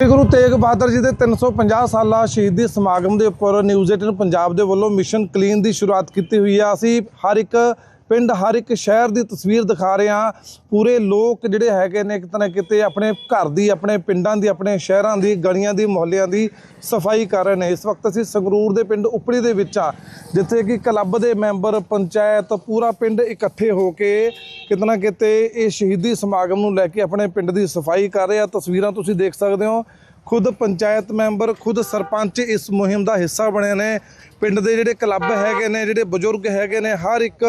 ਸ੍ਰੀ ਗੁਰੂ ਤੇਗ ਬਹਾਦਰ ਜੀ ਦੇ 350 ਸਾਲਾ ਸ਼ਹੀਦੀ ਸਮਾਗਮ ਦੇ ਉੱਪਰ ਨਿਊਜ਼ 18 ਪੰਜਾਬ ਦੇ ਵੱਲੋਂ ਮਿਸ਼ਨ ਕਲੀਨ ਦੀ ਸ਼ੁਰੂਆਤ ਕੀਤੀ ਹੋਈ ਆ। ਅਸੀਂ ਹਰ ਇੱਕ ਪਿੰਡ ਹਰ ਇੱਕ ਸ਼ਹਿਰ ਦੀ ਤਸਵੀਰ ਦਿਖਾ ਰਹੇ ਹਾਂ। ਪੂਰੇ ਲੋਕ ਜਿਹੜੇ ਹੈਗੇ ਨੇ ਕਿਤੇ ਨਾ ਕਿਤੇ ਆਪਣੇ ਘਰ ਦੀ, ਆਪਣੇ ਪਿੰਡਾਂ ਦੀ, ਆਪਣੇ ਸ਼ਹਿਰਾਂ ਦੀ, ਗਲੀਆਂ ਦੀ, ਮੁਹੱਲਿਆਂ ਦੀ ਸਫ਼ਾਈ ਕਰ ਰਹੇ ਨੇ। ਇਸ ਵਕਤ ਅਸੀਂ ਸੰਗਰੂਰ ਦੇ ਪਿੰਡ ਉਪਲੀ ਦੇ ਵਿੱਚ ਆ ਜਿੱਥੇ ਕਿ ਕਲੱਬ ਦੇ ਮੈਂਬਰ, ਪੰਚਾਇਤ ਪੂਰਾ ਪਿੰਡ ਇਕੱਠੇ ਹੋ ਕੇ ਕਿਤੇ ਨਾ ਕਿਤੇ ਇਹ ਸ਼ਹੀਦੀ ਸਮਾਗਮ ਨੂੰ ਲੈ ਕੇ ਆਪਣੇ ਪਿੰਡ ਦੀ ਸਫ਼ਾਈ ਕਰ ਰਹੇ ਆ। ਤਸਵੀਰਾਂ ਤੁਸੀਂ ਦੇਖ ਸਕਦੇ ਹੋ। ਖੁਦ ਪੰਚਾਇਤ ਮੈਂਬਰ, ਖੁਦ ਸਰਪੰਚ ਇਸ ਮੁਹਿੰਮ ਦਾ ਹਿੱਸਾ ਬਣੇ ਨੇ। ਪਿੰਡ ਦੇ ਜਿਹੜੇ ਕਲੱਬ ਹੈਗੇ ਨੇ, ਜਿਹੜੇ ਬਜ਼ੁਰਗ ਹੈਗੇ ਨੇ, ਹਰ ਇੱਕ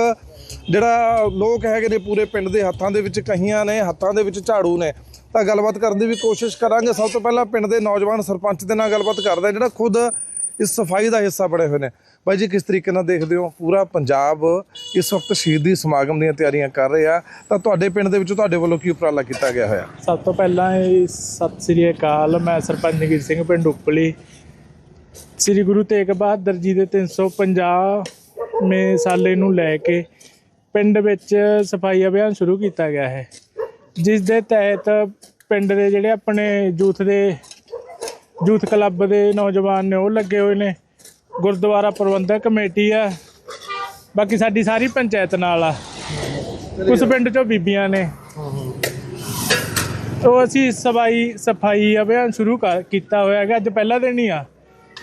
ਜਿਹੜਾ ਲੋਕ ਹੈਗੇ ਨੇ ਪੂਰੇ ਪਿੰਡ ਦੇ ਹੱਥਾਂ ਦੇ ਵਿੱਚ ਕਹੀਆਂ ਨੇ, ਹੱਥਾਂ ਦੇ ਵਿੱਚ ਝਾੜੂ ਨੇ। ਤਾਂ ਗੱਲਬਾਤ ਕਰਨ ਦੀ ਵੀ ਕੋਸ਼ਿਸ਼ ਕਰਾਂਗੇ। ਸਭ ਤੋਂ ਪਹਿਲਾਂ ਪਿੰਡ ਦੇ ਨੌਜਵਾਨ ਸਰਪੰਚ ਦੇ ਨਾਲ ਗੱਲਬਾਤ ਕਰਦਾ ਜਿਹੜਾ ਖੁਦ ਇਸ ਸਫ਼ਾਈ ਦਾ ਹਿੱਸਾ ਬਣੇ ਹੋਏ ਨੇ। ਬਾਈ ਜੀ, ਕਿਸ ਤਰੀਕੇ ਨਾਲ ਦੇਖਦੇ ਹੋ? ਪੂਰਾ ਪੰਜਾਬ ਇਸ ਵਕਤ ਸ਼ਹੀਦੀ ਸਮਾਗਮ ਦੀਆਂ ਤਿਆਰੀਆਂ ਕਰ ਰਿਹਾ। ਤਾਂ ਤੁਹਾਡੇ ਪਿੰਡ ਦੇ ਵਿੱਚ ਤੁਹਾਡੇ ਵੱਲੋਂ ਕੀ ਉਪਰਾਲਾ ਕੀਤਾ ਗਿਆ ਹੋਇਆ? ਸਭ ਤੋਂ ਪਹਿਲਾਂ ਇਹ ਸਤਿ ਸ੍ਰੀ ਅਕਾਲ। ਮੈਂ ਸਰਪੰਚ ਜਗੀਰ ਸਿੰਘ, ਪਿੰਡ ਉਪਲੀ। ਸ੍ਰੀ ਗੁਰੂ ਤੇਗ ਬਹਾਦਰ ਜੀ ਦੇ 350 ਮੇ ਸਾਲੇ ਨੂੰ ਲੈ ਕੇ ਪਿੰਡ ਵਿੱਚ ਸਫ਼ਾਈ ਅਭਿਆਨ ਸ਼ੁਰੂ ਕੀਤਾ ਗਿਆ ਹੈ। ਜਿਸ ਦੇ ਤਹਿਤ ਪਿੰਡ ਦੇ ਜਿਹੜੇ ਆਪਣੇ ਯੂਥ ਦੇ ਯੂਥ ਕਲੱਬ ਦੇ ਨੌਜਵਾਨ ਨੇ ਉਹ ਲੱਗੇ ਹੋਏ ਨੇ। ਗੁਰਦੁਆਰਾ ਪ੍ਰਬੰਧਕ ਕਮੇਟੀ ਆ। ਬਾਕੀ ਸਾਡੀ ਸਾਰੀ ਪੰਚਾਇਤ ਨਾਲ ਆ। ਕੁਝ ਪਿੰਡ ਚੋਂ ਬੀਬੀਆਂ ਨੇ। ਤੋ ਅਸੀਂ ਸਫ਼ਾਈ ਸਫ਼ਾਈ ਅਭਿਆਨ ਸ਼ੁਰੂ ਕਰ- ਕੀਤਾ ਹੋਇਆ ਹੈਗਾ। ਅੱਜ ਪਹਿਲਾ ਦਿਨ ਹੀ ਆ।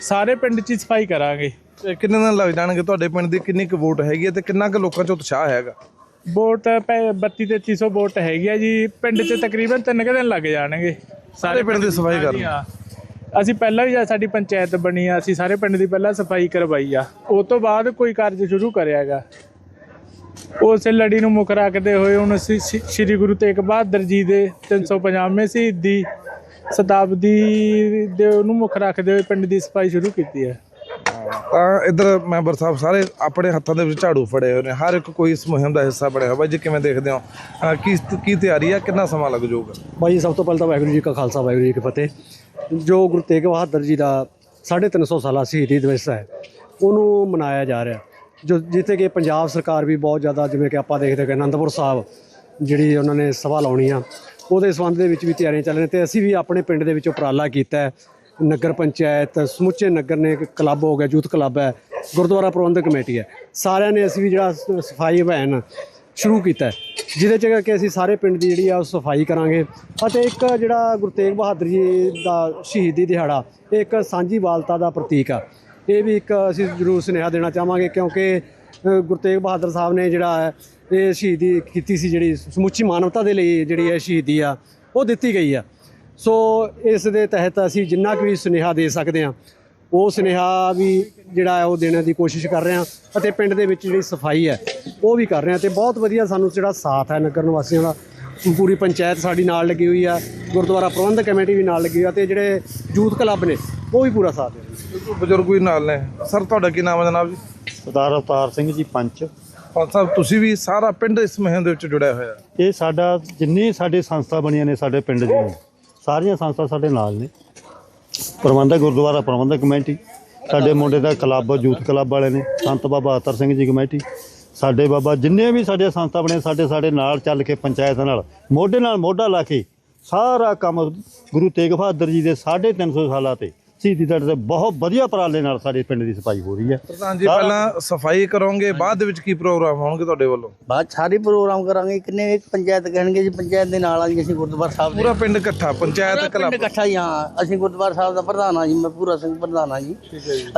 ਸਾਰੇ ਪਿੰਡ 'ਚ ਸਫ਼ਾਈ ਕਰਾਂਗੇ। ਤੇ ਕਿੰਨੇ ਦਿਨ ਲੱਗ ਜਾਣਗੇ ਤੁਹਾਡੇ ਪਿੰਡ ਦੀ? ਕਿੰਨੀ ਕੁ ਵੋਟ ਹੈਗੀ ਹੈ ਤੇ ਕਿੰਨਾ ਕੁ ਲੋਕਾਂ 'ਚ ਉਤਸ਼ਾਹ ਹੈਗਾ? ਵੋਟ 32 3300 ਵੋਟ ਹੈਗੀ ਆ ਜੀ। ਪਿੰਡ 'ਚ ਤਕਰੀਬਨ ਤਿੰਨ ਕੁ ਦਿਨ ਲੱਗ ਜਾਣਗੇ। ਸਾਰੇ ਪਿੰਡ ਦੀ ਸਫ਼ਾਈ ਕਰਨ। ਅਸੀਂ ਪਹਿਲਾਂ ਵੀ ਜਦ ਸਾਡੀ ਪੰਚਾਇਤ ਬਣੀ ਆ, ਅਸੀਂ ਸਾਰੇ ਪਿੰਡ ਦੀ ਪਹਿਲਾਂ ਸਫ਼ਾਈ ਕਰਵਾਈ ਆ। ਉਸ ਤੋਂ ਬਾਅਦ ਕੋਈ ਕਾਰਜ ਸ਼ੁਰੂ ਕਰਿਆਗਾ ਉਸ ਲੜੀ ਨੂੰ ਮੁੱਖ ਰੱਖਦੇ ਹੋਏ ਹੁਣ ਅਸੀਂ ਸ਼੍ਰੀ- ਸ਼੍ਰੀ ਗੁਰੂ ਤੇਗ ਬਹਾਦਰ ਜੀ ਦੇ 350ਵੇਂ ਸ਼ਹੀਦੀ ਸ਼ਤਾਬਦੀ ਦੇ ਉਹਨੂੰ ਮੁੱਖ ਰੱਖਦੇ ਹੋਏ ਪਿੰਡ ਦੀ ਸਫ਼ਾਈ ਸ਼ੁਰੂ ਕੀਤੀ ਹੈ। ਤਾਂ ਇਧਰ ਮੈਂਬਰ ਸਾਹਿਬ ਸਾਰੇ ਆਪਣੇ ਹੱਥਾਂ ਦੇ ਵਿੱਚ ਝਾੜੂ ਫੜੇ ਹੋਏ ਨੇ। ਹਰ ਇੱਕ ਕੋਈ ਇਸ ਮੁਹਿੰਮ ਦਾ ਹਿੱਸਾ ਬਣਿਆ ਹੋਇਆ। ਬਾਈ ਜੀ ਕਿਵੇਂ ਦੇਖਦੇ ਹੋ? ਅਹ ਕੀ ਕੀ ਤਿਆਰੀ ਆ? ਕਿੰਨਾ ਸਮਾਂ ਲੱਗ ਜਾਊਗਾ? ਭਾਈ ਜੀ, ਸਭ ਤੋਂ ਪਹਿਲਾਂ ਤਾਂ ਵਾਹਿਗੁਰੂ ਜੀ ਕਾ ਖਾਲਸਾ ਵਾਹਿਗੁਰੂ ਜੀ ਕੀ ਫਤਿਹ। ਜੋ ਗੁਰੂ ਤੇਗ ਬਹਾਦਰ ਜੀ ਦਾ 350 ਸਾਲਾ ਸ਼ਹੀਦੀ ਦਿਵਸ ਹੈ ਉਹਨੂੰ ਮਨਾਇਆ ਜਾ ਰਿਹਾ। ਜੋ ਜਿੱਥੇ ਕਿ ਪੰਜਾਬ ਸਰਕਾਰ ਵੀ ਬਹੁਤ ਜ਼ਿਆਦਾ ਜਿਵੇਂ ਕਿ ਆਪਾਂ ਦੇਖਦੇ ਕਿ ਅਨੰਦਪੁਰ ਸਾਹਿਬ ਜਿਹੜੀ ਉਹਨਾਂ ਨੇ ਸਭਾ ਲਾਉਣੀ ਆ ਉਹਦੇ ਸੰਬੰਧ ਦੇ ਵਿੱਚ ਵੀ ਤਿਆਰੀਆਂ ਚੱਲ ਰਹੀਆਂ ਤੇ ਅਸੀਂ ਵੀ ਆਪਣੇ ਪਿੰਡ ਦੇ ਵਿੱਚ ਉਪਰਾਲਾ ਕੀਤਾ ਹੈ। ਨਗਰ ਪੰਚਾਇਤ, ਸਮੁੱਚੇ ਨਗਰ ਨੇ ਕਲੱਬ ਹੋ ਗਿਆ, ਯੂਥ ਕਲੱਬ ਹੈ, ਗੁਰਦੁਆਰਾ ਪ੍ਰਬੰਧਕ ਕਮੇਟੀ ਹੈ। ਸਾਰਿਆਂ ਨੇ ਅਸੀਂ ਵੀ ਜਿਹੜਾ ਸ- ਸਫ਼ਾਈ ਅਭਿਆਨ ਸ਼ੁਰੂ ਕੀਤਾ ਜਿਹਦੇ ਚ ਕਿ ਅਸੀਂ ਸਾਰੇ ਪਿੰਡ ਦੀ ਜਿਹੜੀ ਆ ਉਹ ਸਫ਼ਾਈ ਕਰਾਂਗੇ ਅਤੇ ਇੱਕ ਜਿਹੜਾ ਗੁਰੂ ਤੇਗ ਬਹਾਦਰ ਜੀ ਦਾ ਸ਼ਹੀਦੀ ਦਿਹਾੜਾ, ਇਹ ਇੱਕ ਸਾਂਝੀ ਵਾਲਤਾ ਦਾ ਪ੍ਰਤੀਕ ਆ। ਇਹ ਵੀ ਇੱਕ ਅਸੀਂ ਜ਼ਰੂਰ ਸੁਨੇਹਾ ਦੇਣਾ ਚਾਹਾਂਗੇ ਕਿਉਂਕਿ ਗੁਰੂ ਤੇਗ ਬਹਾਦਰ ਸਾਹਿਬ ਨੇ ਜਿਹੜਾ ਹੈ, ਇਹ ਸ਼ਹੀਦੀ ਕੀਤੀ ਸੀ ਜਿਹੜੀ ਸਮੁੱਚੀ ਮਾਨਵਤਾ ਦੇ ਲਈ ਜਿਹੜੀ ਹੈ ਸ਼ਹੀਦੀ ਆ, ਉਹ ਦਿੱਤੀ ਗਈ ਆ। ਸੋ ਇਸ ਦੇ ਤਹਿਤ ਅਸੀਂ ਜਿੰਨਾ ਕੁ ਵੀ ਸੁਨੇਹਾ ਦੇ ਸਕਦੇ ਹਾਂ ਉਹ ਸੁਨੇਹਾ ਵੀ ਜਿਹੜਾ ਹੈ ਉਹ ਦੇਣ ਦੀ ਕੋਸ਼ਿਸ਼ ਕਰ ਰਹੇ ਹਾਂ ਅਤੇ ਪਿੰਡ ਦੇ ਵਿੱਚ ਜਿਹੜੀ ਸਫ਼ਾਈ ਹੈ ਉਹ ਵੀ ਕਰ ਰਹੇ ਹਾਂ ਤੇ ਬਹੁਤ ਵਧੀਆ ਸਾਨੂੰ ਜਿਹੜਾ ਸਾਥ ਹੈ ਨਗਰ ਨਿਵਾਸੀਆਂ ਦਾ ਪੂਰੀ ਪੰਚਾਇਤ ਸਾਡੀ ਨਾਲ ਲੱਗੀ ਹੋਈ ਆ ਗੁਰਦੁਆਰਾ ਪ੍ਰਬੰਧਕ ਕਮੇਟੀ ਵੀ ਨਾਲ ਲੱਗੀ ਹੋਈ ਆ ਤੇ ਜਿਹੜੇ ਯੂਥ ਕਲੱਬ ਨੇ ਉਹ ਵੀ ਪੂਰਾ ਸਾਥ ਦੇ ਰਹੇ ਨੇ। ਬਜ਼ੁਰਗ ਵੀ ਨਾਲ ਨੇ। ਸਰ ਤੁਹਾਡਾ ਕੀ ਨਾਮ ਹੈ ਜਨਾਬ ਜੀ? ਸਰਦਾਰ ਅਵਤਾਰ ਸਿੰਘ ਜੀ ਪੰਚ। ਪੰਜ ਸਾਹਿਬ ਤੁਸੀਂ ਵੀ ਸਾਰਾ ਪਿੰਡ ਇਸ ਮੁਹਿੰਮ ਦੇ ਵਿੱਚ ਜੁੜਿਆ ਹੋਇਆ। ਇਹ ਸਾਡਾ ਜਿੰਨੀ ਸਾਡੇ ਸੰਸਥਾ ਬਣੀਆਂ ਨੇ ਸਾਡੇ ਪਿੰਡ ਦੀਆਂ। ਸਾਰੀਆਂ ਸੰਸਥਾ ਸਾਡੇ ਨਾਲ ਨੇ। ਪ੍ਰਬੰਧਕ ਗੁਰਦੁਆਰਾ, ਪ੍ਰਬੰਧਕ ਕਮੇਟੀ, ਸਾਡੇ ਮੁੰਡੇ ਦਾ ਕਲੱਬ, ਯੂਥ ਕਲੱਬ ਵਾਲੇ ਨੇ, ਸੰਤ ਬਾਬਾ ਅਤਰ ਸਿੰਘ ਜੀ ਕਮੇਟੀ, ਸਾਡੇ ਬਾਬਾ ਜਿੰਨੇ ਵੀ ਸਾਡੇ ਸੰਸਥਾ ਬਣੇ, ਸਾਡੇ ਸਾਡੇ ਨਾਲ ਚੱਲ ਕੇ ਪੰਚਾਇਤ ਨਾਲ, ਮੋਢੇ ਨਾਲ ਮੋਢਾ ਲਾ ਕੇ ਸਾਰਾ ਕੰਮ ਗੁਰੂ ਤੇਗ ਬਹਾਦਰ ਜੀ ਦੇ 350 ਸਾਲਾਂ ਤੇ ਸ਼ਹੀਦੀ ਦਿਹਾੜੇ ਤੇ ਬਹੁਤ ਵਧੀਆ ਉਪਰਾਲੇ ਨਾਲ ਸਾਡੇ ਪਿੰਡ ਦੀ ਸਫ਼ਾਈ ਹੋ ਰਹੀ ਹੈ। ਪ੍ਰਧਾਨ ਜੀ ਪਹਿਲਾਂ ਸਫ਼ਾਈ ਕਰੋਗੇ ਬਾਅਦ ਦੇ ਵਿੱਚ ਕੀ ਪ੍ਰੋਗਰਾਮ ਹੋਣਗੇ ਤੁਹਾਡੇ ਵੱਲੋਂ? ਬਾਅਦ ਸਾਰੇ ਪ੍ਰੋਗਰਾਮ ਕਰਾਂਗੇ ਕਿੰਨੇ ਇੱਕ ਪੰਚਾਇਤ ਕਹਿਣਗੇ ਜੀ ਪੰਚਾਇਤ ਦੇ ਨਾਲ ਆ ਜੀ ਅਸੀਂ ਗੁਰਦੁਆਰਾ ਸਾਹਿਬ ਦੇ। ਪੂਰਾ ਪਿੰਡ ਇਕੱਠਾ ਪੰਚਾਇਤ ਕਲੱਬ। ਪਿੰਡ ਇਕੱਠਾ ਹੀ ਹਾਂ ਅਸੀਂ ਗੁਰਦੁਆਰਾ ਸਾਹਿਬ ਦਾ ਪ੍ਰਧਾਨ ਆ ਜੀ ਮੈਂ ਪੂਰਾ ਸਿੰਘ ਪ੍ਰਧਾਨ ਆ ਜੀ।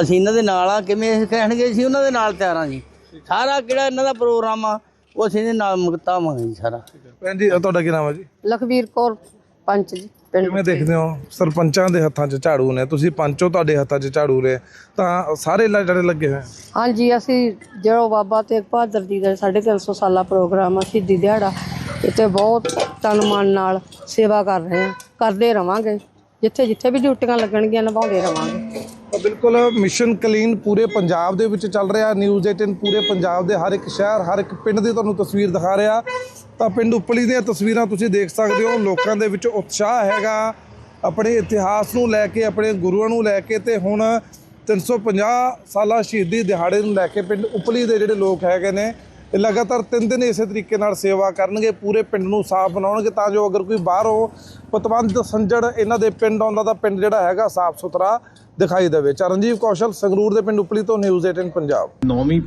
ਅਸੀਂ ਇਹਨਾਂ ਦੇ ਨਾਲ ਆ ਕਿਵੇਂ ਇਹ ਕਹਿਣਗੇ ਅਸੀਂ ਉਹਨਾਂ ਦੇ ਨਾਲ ਤਿਆਰ ਆ ਜੀ। ਸਾਰਾ ਕਿਹੜਾ ਇਹਨਾਂ ਦਾ ਪ੍ਰੋਗਰਾਮ ਆ ਉਹ ਅਸੀਂ ਇਹਦੇ ਨਾਲ ਮੁਕਤਾਵਾਂਗੇ ਜੀ ਸਾਰਾ। ਭੈਣ ਜੀ ਤੁਹਾਡਾ ਕੀ ਨਾਮ ਹੈ ਜੀ? ਲਖਵੀਰ ਕੌਰ ਪੰਚ ਜੀ। ਕਿਵੇਂ ਦੇਖਦੇ ਹੋ? ਸਰਪੰਚਾਂ ਦੇ ਹੱਥਾਂ 'ਚ ਝਾੜੂ ਨੇ ਤੁਸੀਂ ਪੰਚੋ ਤੁਹਾਡੇ ਹੱਥਾਂ 'ਚ ਝਾੜੂ ਨੇ ਤਾਂ ਸਾਰੇ ਲ- ਜਿਹੜੇ ਲੱਗੇ ਹੋਏ ਹਾਂਜੀ ਅਸੀਂ ਜਿਹੜਾ ਬਾਬਾ ਤੇਗ ਬਹਾਦਰ ਜੀ ਦਾ 350 ਸਾਲਾ ਪ੍ਰੋਗਰਾਮ ਆ ਸ਼ਹੀਦੀ ਦਿਹਾੜਾ ਇੱਥੇ ਬਹੁਤ ਤਨ ਮਨ ਨਾਲ ਸੇਵਾ ਕਰ ਰਹੇ ਹਾਂ ਕਰਦੇ ਰਵਾਂਗੇ। ਜਿੱਥੇ ਜਿੱਥੇ ਵੀ ਡਿਊਟੀਆਂ ਲੱਗਣਗੀਆਂ ਨਿਭਾਉਂਦੇ ਰਵਾਂਗੇ। ਤਾਂ ਬਿਲਕੁਲ ਮਿਸ਼ਨ ਕਲੀਨ ਪੂਰੇ ਪੰਜਾਬ ਦੇ ਵਿੱਚ ਚੱਲ ਰਿਹਾ ਨਿਊਜ਼ 18 ਪੂਰੇ ਪੰਜਾਬ ਦੇ ਹਰ ਇੱਕ ਸ਼ਹਿਰ ਹਰ ਇੱਕ ਪਿੰਡ ਦੀ ਤੁਹਾਨੂੰ ਤਸਵੀਰ ਦਿਖਾ ਰਿਹਾ। ਤਾਂ ਪਿੰਡ ਉਪਲੀ ਦੀਆਂ ਤਸਵੀਰਾਂ ਤੁਸੀਂ ਦੇਖ ਸਕਦੇ ਹੋ। ਲੋਕਾਂ ਦੇ ਵਿੱਚ ਉਤਸ਼ਾਹ ਹੈਗਾ। ਆਪਣੇ ਇਤਿਹਾਸ ਨੂੰ ਲੈ ਕੇ, ਆਪਣੇ ਗੁਰੂਆਂ ਨੂੰ ਲੈ ਕੇ ਤੇ ਹੁਣ 350 ਸਾਲਾ ਸ਼ਹੀਦੀ ਦਿਹਾੜੇ ਨੂੰ ਲੈ ਕੇ ਪਿੰਡ ਉਪਲੀ ਦੇ ਜਿਹੜੇ ਲੋਕ ਹੈਗੇ ਨੇ, ਇਹ ਲਗਾਤਾਰ ਤਿੰਨ ਦਿਨ ਇਸੇ ਤਰੀਕੇ ਨਾਲ ਸੇਵਾ ਕਰਨਗੇ, ਪੂਰੇ ਪਿੰਡ ਨੂੰ ਸਾਫ਼ ਬਣਾਉਣਗੇ ਤਾਂ ਜੋ ਅਗਰ ਕੋਈ ਬਾਹਰੋਂ ਪਤਵੰਤ ਸੰਜੜ ਇਹਨਾਂ ਦੇ ਪਿੰਡ ਆਉਂਦਾ ਤਾਂ ਪਿੰਡ ਜਿਹੜਾ ਹੈਗਾ ਸਾਫ਼ ਸੁਥਰਾ ਦਿਖਾਈ ਦੇਵੇ। ਚਰਨਜੀਤ ਕੌਸ਼ਲ ਸੰਗਰੂਰ ਦੇ ਪਿੰਡ ਉਪਲੀ ਤੋਂ, ਨਿਊਜ਼ 18 ਪੰਜਾਬ। ਨੌਵੀਂ